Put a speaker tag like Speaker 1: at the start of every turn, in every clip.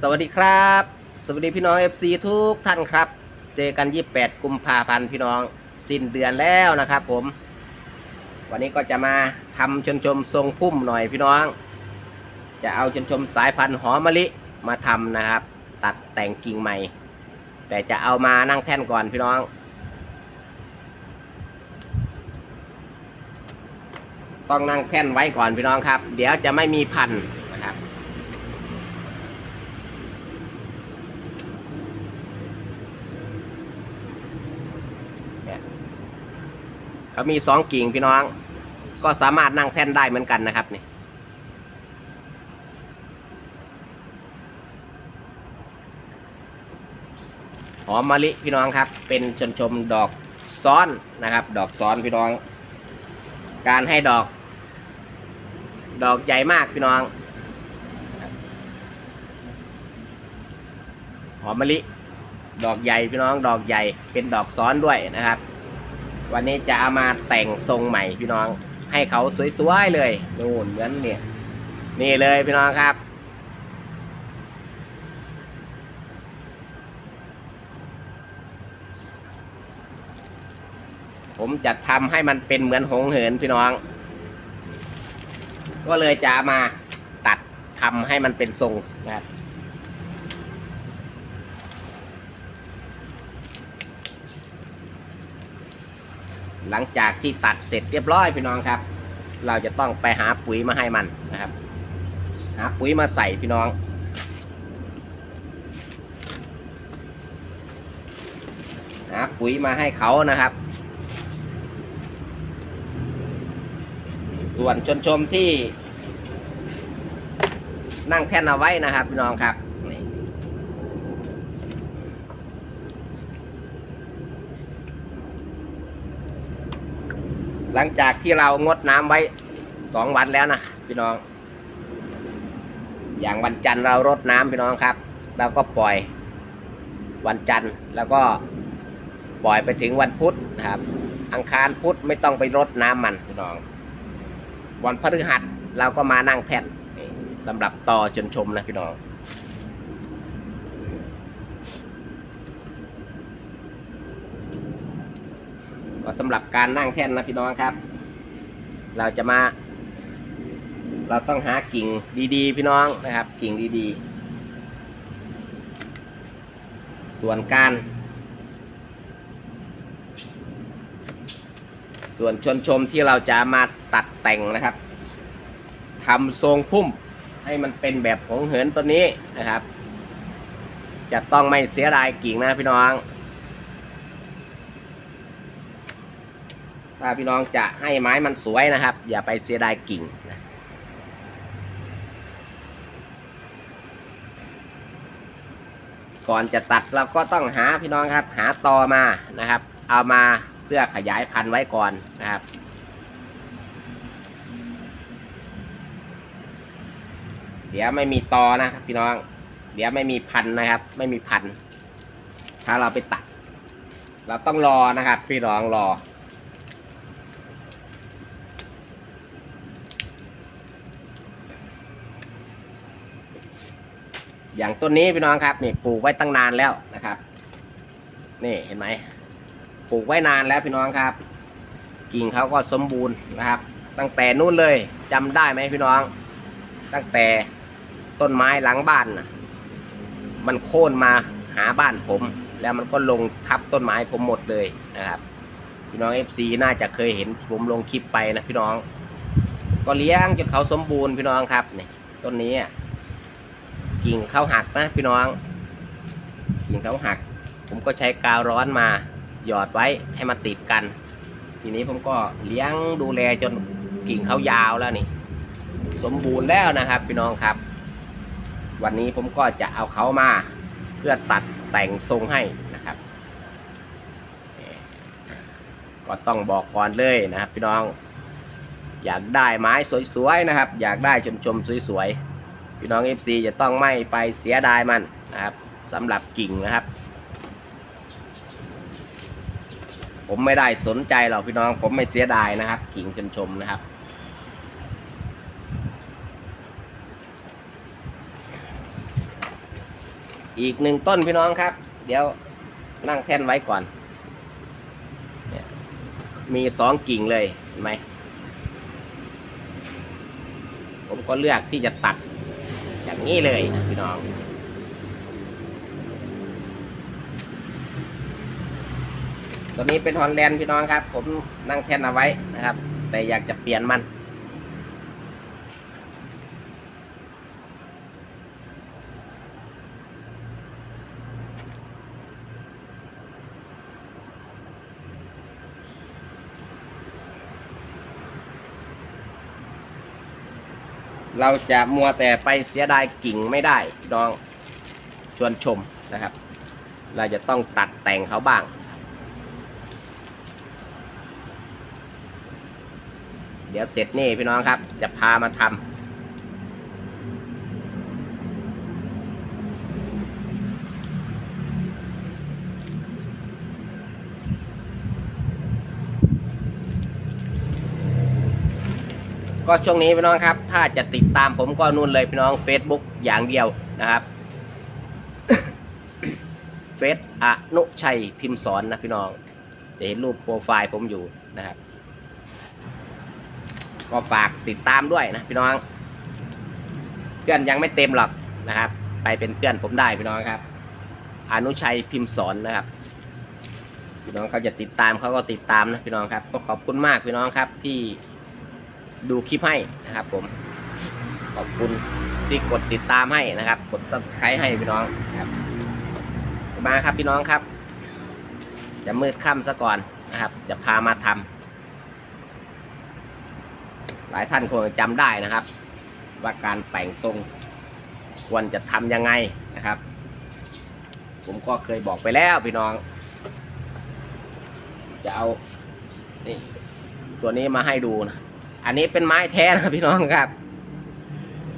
Speaker 1: สวัสดีครับ สวัสดีพี่น้อง FC ทุกท่านครับ เจอกัน 28 กุมภาพันธ์พี่น้องสิ้นเดือนแล้วนะครับผม วันนี้ก็จะมาทำชนชมทรงพุ่มหน่อยพี่น้อง จะเอาชนชมสายพันธุ์หอมมะลิมาทำนะครับ ตัดแต่งกิ่งใหม่ แต่จะเอามานั่งแท่นก่อนพี่น้องต้องนั่งแท่นไว้ก่อนพี่น้องครับ เดี๋ยวจะไม่มีพันธุ์นะครับ เนี่ย เขามีสองกิ่งพี่น้อง ก็สามารถนั่งแท่นได้เหมือนกันนะครับนี่หอมมะลิพี่น้องครับ เป็นชนชมดอกซ้อนนะครับ ดอกซ้อนพี่น้อง การให้ดอก ดอกใหญ่มากพี่น้องหอมมะลิ ดอกใหญ่พี่น้องดอกใหญ่เป็นดอกซ้อนด้วยนะครับ วันนี้จะเอามาแต่งทรงใหม่พี่น้อง ให้เขาสวยๆเลยนู่นเหมือนเนี่ย นี่เลยพี่น้องครับ ผมจะทำให้มันเป็นเหมือนหงเหินพี่น้อง ก็เลยจะมาตัดทำให้มันเป็นทรงนะครับ หลังจากที่ตัดเสร็จเรียบร้อยพี่น้องครับ เราจะต้องไปหาปุ๋ยมาให้มันนะครับ หาปุ๋ยมาใส่พี่น้องหาปุ๋ยมาให้เขานะครับ ส่วนชนชมที่นั่งแท่นเอาไว้นะครับพี่น้องครับนี่ หลังจากที่เรางดน้ำไว้สองวันแล้วนะพี่น้อง อย่างวันจันทร์เรารดน้ำพี่น้องครับ เราก็ปล่อยวันจันทร์แล้วก็ปล่อยไปถึงวันพุธนะครับ อังคารพุธไม่ต้องไปรดน้ำมันพี่น้อง วันพฤหัสเราก็มานั่งแท่นสำหรับต่อจนชมนะพี่น้อง ก็สำหรับการนั่งแท่นนะพี่น้องครับ เราจะมา เราต้องหากิ่งดีๆ พี่น้องนะครับ กิ่งดีๆ ส่วนการ ส่วนชนชมที่เราจะมาตัดแต่งนะครับทำทรงพุ่มให้มันเป็นแบบหงเหินตัวนี้นะครับ จะต้องไม่เสียดายกิ่งนะพี่น้อง ถ้าพี่น้องจะให้ไม้มันสวยนะครับ อย่าไปเสียดายกิ่งนะก่อนจะตัดเราก็ต้องหาพี่น้องครับ หาตอมานะครับ เอามาเพื่อขยายพันธุ์ไว้ก่อนนะครับ เดี๋ยวไม่มีตอนะครับพี่น้อง เดี๋ยวไม่มีพันธุ์นะครับ ไม่มีพันธุ์ถ้าเราไปตัด เราต้องรอนะครับ พี่น้องรอ อย่างต้นนี้พี่น้องครับนี่ปลูกไว้ตั้งนานแล้วนะครับ นี่เห็นไหมปลูกไว้นานแล้วพี่น้องครับ กิ่งเขาก็สมบูรณ์นะครับ ตั้งแต่นู้นเลยจำได้ไหมพี่น้อง ตั้งแต่ต้นไม้หลังบ้านนะมันโค่นมาหาบ้านผม แล้วมันก็ลงทับต้นไม้ผมหมดเลยนะครับ พี่น้อง FC น่าจะเคยเห็นผมลงคลิปไปนะพี่น้อง ก็เลี้ยงจนเขาสมบูรณ์พี่น้องครับนี่ต้นนี้ กิ่งเขาหักนะพี่น้อง กิ่งเขาหัก ผมก็ใช้กาวร้อนมาหยอดไว้ให้มันติดกัน ทีนี้ผมก็เลี้ยงดูแลจนกิ่งเขายาวแล้วนี่ สมบูรณ์แล้วนะครับพี่น้องครับ วันนี้ผมก็จะเอาเขามาเพื่อตัดแต่งทรงให้นะครับ ก็ต้องบอกก่อนเลยนะครับพี่น้อง อยากได้ไม้สวยๆนะครับ อยากได้ชมชมๆสวยๆ พี่น้อง FC จะต้องไม่ไปเสียดายมันนะครับสำหรับกิ่งนะครับ ผมไม่ได้สนใจหรอกพี่น้อง ผมไม่เสียดายนะครับ กิ่งชมชมนะครับอีกหนึ่งต้นพี่น้องครับ เดี๋ยวนั่งแท่นไว้ก่อนเนี่ยมีสองกิ่งเลยเห็นไหม ผมก็เลือกที่จะตัด นี้เลยพี่น้องตัวนี้เป็นฮอนแลนด์พี่น้องครับ ผมนั่งแท่นเอาไว้นะครับ แต่อยากจะเปลี่ยนมัน เราจะมัวแต่ไปเสียดายกิ่งไม่ได้พี่น้องชวนชมนะครับ เราจะต้องตัดแต่งเขาบ้าง เดี๋ยวเสร็จนี่พี่น้องครับ จะพามาทำ ก็ช่วงนี้พี่น้องครับ ถ้าจะติดตามผมก็นู่นเลยพี่น้อง Facebook อย่างเดียวนะครับเฟซอนุชัยพิมพ์สอนนะพี่น้อง จะเห็นรูปโปรไฟล์ผมอยู่นะครับ ก็ฝากติดตามด้วยนะพี่น้องเพื่อนยังไม่เต็มหรอกนะครับ ไปเป็นเพื่อนผมได้พี่น้องครับ อนุชัยพิมพ์สอนนะครับพี่น้องเขาจะติดตามเขาก็ติดตามนะพี่น้องครับ ก็ขอบคุณมากพี่น้องครับที่ ดูคลิปให้นะครับผม ขอบคุณที่กดติดตามให้นะครับ กด subscribe ให้พี่น้องครับมาครับพี่น้องครับ จะมืดค่ำซะก่อนนะครับ จะพามาทำหลายท่านคงจะจำได้นะครับ ว่าการแต่งทรงควรจะทำยังไงนะครับ ผมก็เคยบอกไปแล้วพี่น้อง จะเอานี่ตัวนี้มาให้ดูนะ อันนี้เป็นไม้แท้นะพี่น้องครับ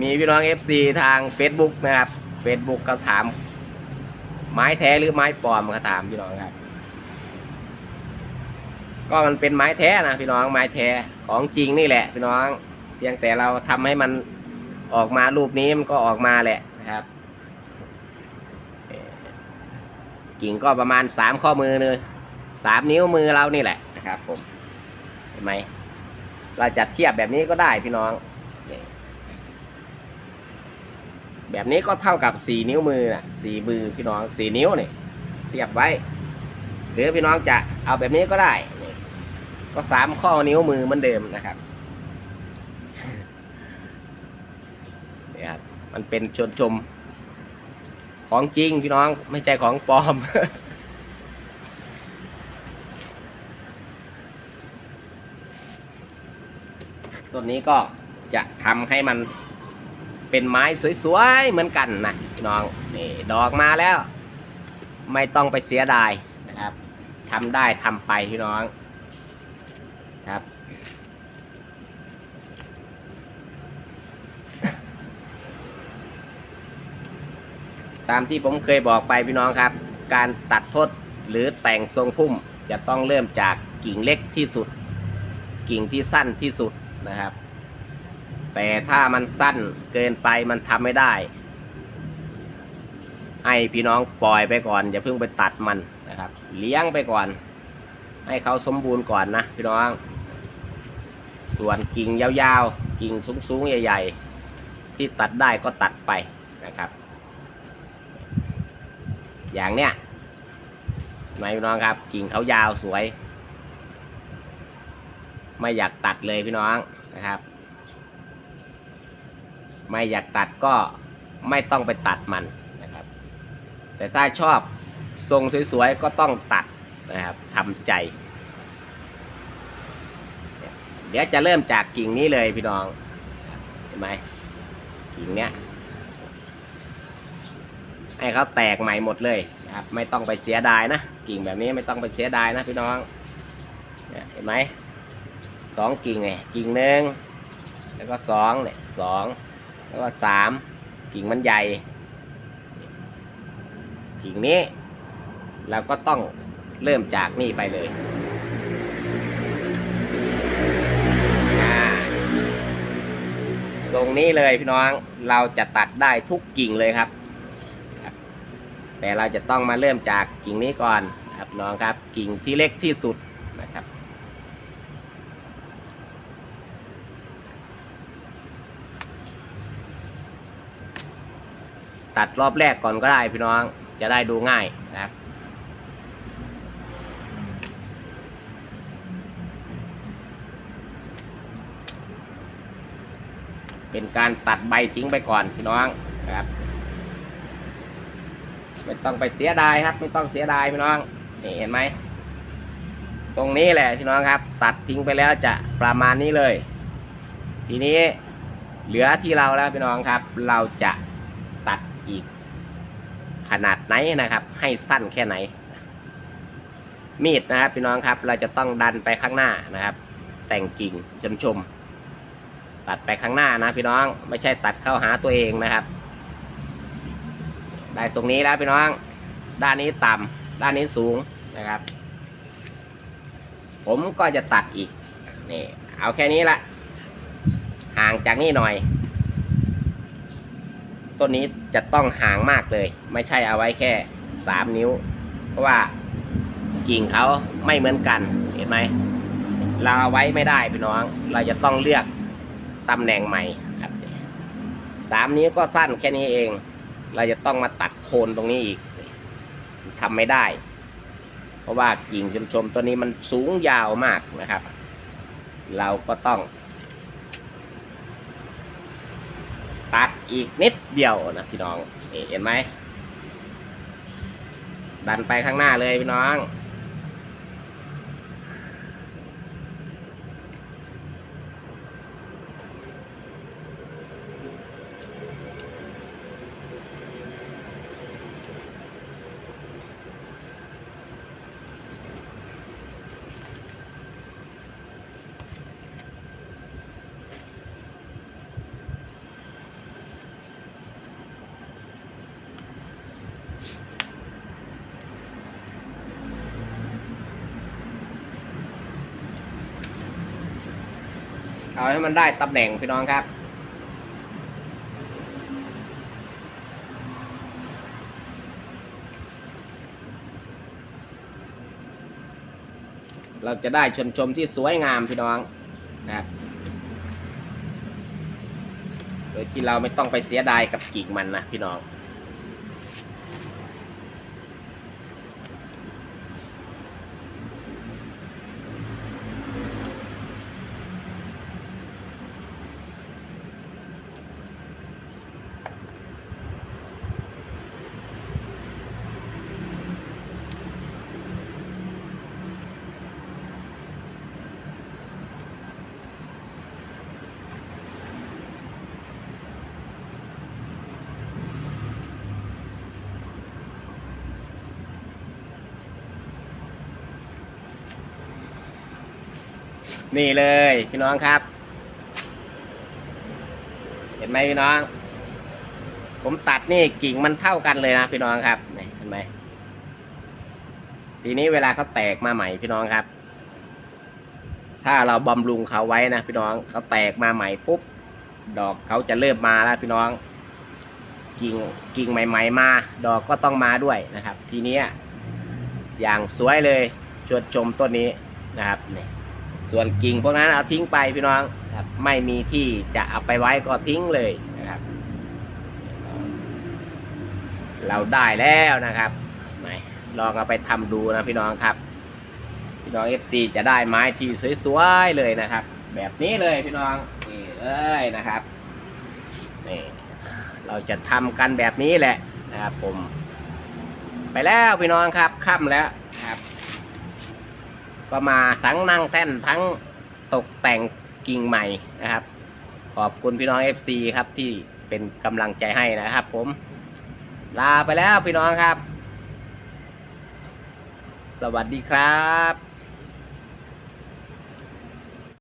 Speaker 1: มีพี่น้อง FC ทาง Facebook นะครับ Facebook เขาถาม ไม้แท้หรือไม้ปลอมเขาถามพี่น้องครับ ก็มันเป็นไม้แท้นะพี่น้องไม้แท้ของจริงนี่แหละ พี่น้องเพียงแต่เราทำให้มันออกมารูปนี้มันก็ออกมาแหละนะครับ กิ่งก็ประมาณสามข้อมือเลยสามนิ้วมือเรานี่แหละนะครับ ผมเห็นไหม เราจะเทียบแบบนี้ก็ได้พี่น้อง แบบนี้ก็เท่ากับสี่นิ้วมือนะสี่มือพี่น้องสี่นิ้วนี่เทียบไว้ หรือพี่น้องจะเอาแบบนี้ก็ได้ ก็สามข้อนิ้วมือเหมือนเดิมนะครับนี่ครับมันเป็นชนชมของจริงพี่น้องไม่ใช่ของปลอม ต้นนี้ก็จะทำให้มันเป็นไม้สวยๆเหมือนกันนะพี่น้องนี่ดอกมาแล้ว ไม่ต้องไปเสียดายนะครับทำได้ทำไปพี่น้องครับ ตามที่ผมเคยบอกไปพี่น้องครับ การตัดทดหรือแต่งทรงพุ่มจะต้องเริ่มจากกิ่งเล็กที่สุด กิ่งที่สั้นที่สุด นะครับ แต่ถ้ามันสั้นเกินไปมันทำไม่ได้ให้พี่น้องปล่อยไปก่อน อย่าเพิ่งไปตัดมันนะครับ เลี้ยงไปก่อน ให้เขาสมบูรณ์ก่อนนะพี่น้อง ส่วนกิ่งยาวๆ กิ่งสูงๆ ใหญ่ ๆ ที่ตัดได้ก็ตัดไปนะครับ อย่างเนี้ยเห็นไหมพี่น้องครับ กิ่งเขายาวสวย ไม่อยากตัดเลยพี่น้องนะครับ ไม่อยากตัดก็ไม่ต้องไปตัดมันนะครับ แต่ถ้าชอบทรงสวยๆก็ต้องตัดนะครับทำใจ เดี๋ยวจะเริ่มจากกิ่งนี้เลยพี่น้องเห็นไหมกิ่งเนี้ยให้เขาแตกใหม่หมดเลยนะครับ ไม่ต้องไปเสียดายนะ กิ่งแบบนี้ไม่ต้องไปเสียดายนะพี่น้องเห็นไหม สองกิ่งไงกิ่งหนึ่งแล้วก็สองเนี่ยสองแล้วก็สามกิ่งมันใหญ่ กิ่งนี้เราก็ต้องเริ่มจากนี่ไปเลยทรงนี้เลยพี่น้องเราจะตัดได้ทุกกิ่งเลยครับ แต่เราจะต้องมาเริ่มจากกิ่งนี้ก่อนครับน้องครับ กิ่งที่เล็กที่สุดนะครับ ตัดรอบแรกก่อนก็ได้พี่น้องจะได้ดูง่ายนะครับเป็นการตัดใบทิ้งไปก่อนพี่น้องนะครับ ไม่ต้องไปเสียดายครับ ไม่ต้องเสียดายพี่น้องนี่เห็นไหมทรงนี้แหละพี่น้องครับ ตัดทิ้งไปแล้วจะประมาณนี้เลย ทีนี้เหลือที่เราแล้วพี่น้องครับ เราจะ อีก ขนาดไหนนะครับ ให้สั้นแค่ไหน มีดนะครับพี่น้องครับ เราจะต้องดันไปข้างหน้านะครับ แต่งกิ่งชมชม ตัดไปข้างหน้านะพี่น้องไม่ใช่ตัดเข้าหาตัวเองนะครับ ได้ทรงนี้แล้วพี่น้อง ด้านนี้ต่ำด้านนี้สูงนะครับ ผมก็จะตัดอีกนี่เอาแค่นี้ละห่างจากนี่หน่อย ต้นนี้จะต้องห่างมากเลย ไม่ใช่เอาไว้แค่ 3 นิ้ว เพราะว่ากิ่งเขาไม่เหมือนกันเห็นไหมเราเอาไว้ไม่ได้พี่น้อง เราจะต้องเลือกตำแหน่งใหม่ครับสามนิ้วก็สั้นแค่นี้เอง เราจะต้องมาตัดโคนตรงนี้อีกทำไม่ได้ เพราะว่ากิ่งชมชมตัวนี้มันสูงยาวมากนะครับ เราก็ต้อง ตัดอีกนิด เดียวนะพี่น้องเห็นไหมดันไปข้างหน้าเลยพี่น้อง เอาให้มันได้ตำแหน่งพี่น้องครับ เราจะได้ชนชมที่สวยงามพี่น้องนะครับโดยที่เราไม่ต้องไปเสียดายกับกิ่งมันนะพี่น้อง นี่เลยพี่น้องครับ เห็นไหมพี่น้อง ผมตัดนี่กิ่งมันเท่ากันเลยนะพี่น้องครับเห็นไหมทีนี้เวลาเขาแตกมาใหม่พี่น้องครับ ถ้าเราบำรุงเขาไว้นะพี่น้องเขาแตกมาใหม่ปุ๊บดอกเขาจะเริ่มมาแล้วพี่น้อง กิ่งกิ่งใหม่ ๆ มา ดอกก็ต้องมาด้วยนะครับ ทีนี้อย่างสวยเลยชวนชมต้นนี้นะครับนี่ ส่วนกิ่งพวกนั้นเอาทิ้งไปพี่น้องครับ ไม่มีที่จะเอาไปไว้ก็ทิ้งเลยนะครับ เราได้แล้วนะครับไหนลองเอาไปทำดูนะพี่น้องครับ พี่น้อง FC จะได้ไม้ที่สวยๆเลยนะครับ แบบนี้เลยพี่น้องนี่เอ้ยนะครับนี่เราจะทำกันแบบนี้แหละนะครับ ผม ไปแล้วพี่น้องครับค่ำแล้วนะครับ ก็มาทั้งนั่งแท่นทั้งตกแต่งกิ่งใหม่นะครับ ขอบคุณพี่น้อง FC ครับที่เป็นกำลังใจให้นะครับ ผมลาไปแล้วพี่น้องครับ สวัสดีครับ